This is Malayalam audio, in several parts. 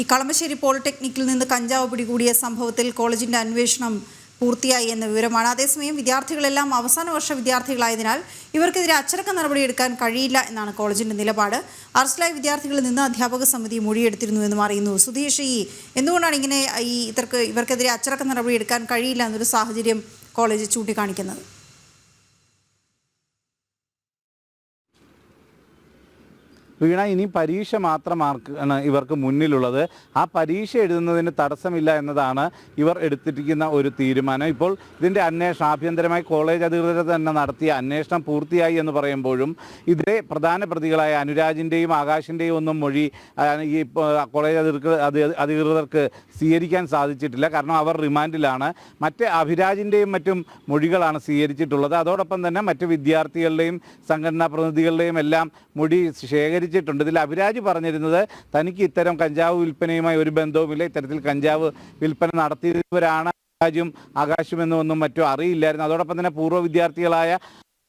ഈ കളമശ്ശേരി പോളിടെക്നിക്കിൽ നിന്ന് കഞ്ചാവ് പിടികൂടിയ സംഭവത്തിൽ കോളേജിന്റെ അന്വേഷണം പൂർത്തിയായി എന്ന വിവരമാണ്. അതേസമയം വിദ്യാർത്ഥികളെല്ലാം അവസാന വർഷ വിദ്യാർത്ഥികളായതിനാൽ ഇവർക്കെതിരെ അച്ചടക്ക നടപടിയെടുക്കാൻ കഴിയില്ല എന്നാണ് കോളേജിന്റെ നിലപാട്. അറസ്റ്റിലായ വിദ്യാർത്ഥികളിൽ നിന്ന് അധ്യാപക സമിതി മൊഴിയെടുത്തിരുന്നു എന്നും അറിയുന്നു സുധീഷ് ഈ. എന്തുകൊണ്ടാണ് ഇങ്ങനെ ഈ ഇവർക്ക് ഇവർക്കെതിരെ അച്ചടക്ക നടപടിയെടുക്കാൻ കഴിയില്ല എന്നൊരു സാഹചര്യം കോളേജ് ചൂണ്ടിക്കാണിക്കുന്നത്? വീണ ഇനി പരീക്ഷ മാത്രമാണ് ഇവർക്ക് മുന്നിലുള്ളത്. ആ പരീക്ഷ എഴുതുന്നതിന് തടസ്സമില്ല എന്നതാണ് ഇവർ എടുത്തിരിക്കുന്ന ഒരു തീരുമാനം. ഇപ്പോൾ ഇതിന്റെ അന്വേഷണം ആഭ്യന്തരമായി കോളേജ് അധികൃതർ തന്നെ നടത്തിയ അന്വേഷണം പൂർത്തിയായി എന്ന് പറയുമ്പോഴും ഇതിലെ പ്രധാന പ്രതികളായ അനുരാജിന്റെയും ആകാശിന്റെയും ഒന്നും മൊഴി ഈ കോളേജ് അധികൃതർ അധി- അധികൃതർക്ക് സ്വീകരിക്കാൻ സാധിച്ചിട്ടില്ല. കാരണം അവർ റിമാൻഡിലാണ്. മറ്റ് അഭിരാജിന്റെയും മറ്റും മൊഴികളാണ് സ്വീകരിച്ചിട്ടുള്ളത്. അതോടൊപ്പം തന്നെ മറ്റ് വിദ്യാർത്ഥികളുടെയും സംഘടനാ പ്രതിനിധികളുടെയും എല്ലാം മൊഴി ശേഖരിച്ചിട്ടുണ്ട് ഇതിൽ അഭിരാജ് പറഞ്ഞിരുന്നത് തനിക്ക് ഇത്തരം കഞ്ചാവ് വിൽപ്പനയുമായി ഒരു ബന്ധവുമില്ല. ഇത്തരത്തിൽ കഞ്ചാവ് വിൽപ്പന നടത്തിയവരാണ് അഭിരാജും ആകാശുമെന്നൊന്നും മറ്റും അറിയില്ലായിരുന്നു. അതോടൊപ്പം തന്നെ പൂർവ വിദ്യാർത്ഥികളായ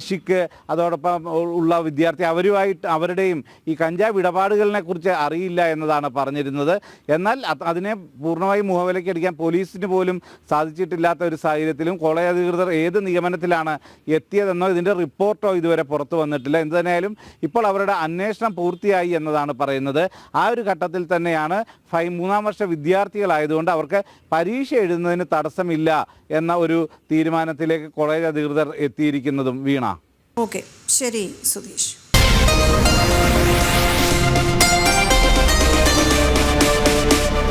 ഷിക്ക് അതോടൊപ്പം ഉള്ള വിദ്യാർത്ഥി അവരുമായിട്ട് അവരുടെയും ഈ കഞ്ചാവ് ഇടപാടുകളിനെ കുറിച്ച് അറിയില്ല എന്നതാണ് പറഞ്ഞിരുന്നത്. എന്നാൽ അതിനെ പൂർണമായും മുഖവിലയ്ക്കടിക്കാൻ പോലീസിന് പോലും സാധിച്ചിട്ടില്ലാത്ത ഒരു സാഹചര്യത്തിലും കോളേജ് അധികൃതർ ഏത് നിഗമനത്തിലാണ് എത്തിയതെന്നോ ഇതിന്റെ റിപ്പോർട്ടോ ഇതുവരെ പുറത്തു വന്നിട്ടില്ല. എന്ത് തന്നെയായാലും ഇപ്പോൾ അവരുടെ അന്വേഷണം പൂർത്തിയായി എന്നതാണ് പറയുന്നത്. ആ ഒരു ഘട്ടത്തിൽ തന്നെയാണ് ഫൈ മൂന്നാം വർഷ വിദ്യാർത്ഥികളായതുകൊണ്ട് അവർക്ക് പരീക്ഷ എഴുതുന്നതിന് തടസ്സമില്ല എന്ന ഒരു തീരുമാനത്തിലേക്ക് കോളേജ് അധികൃതർ എത്തിയിരിക്കുന്നതും വീണ. ഓക്കെ. ശരി സുധീഷ്.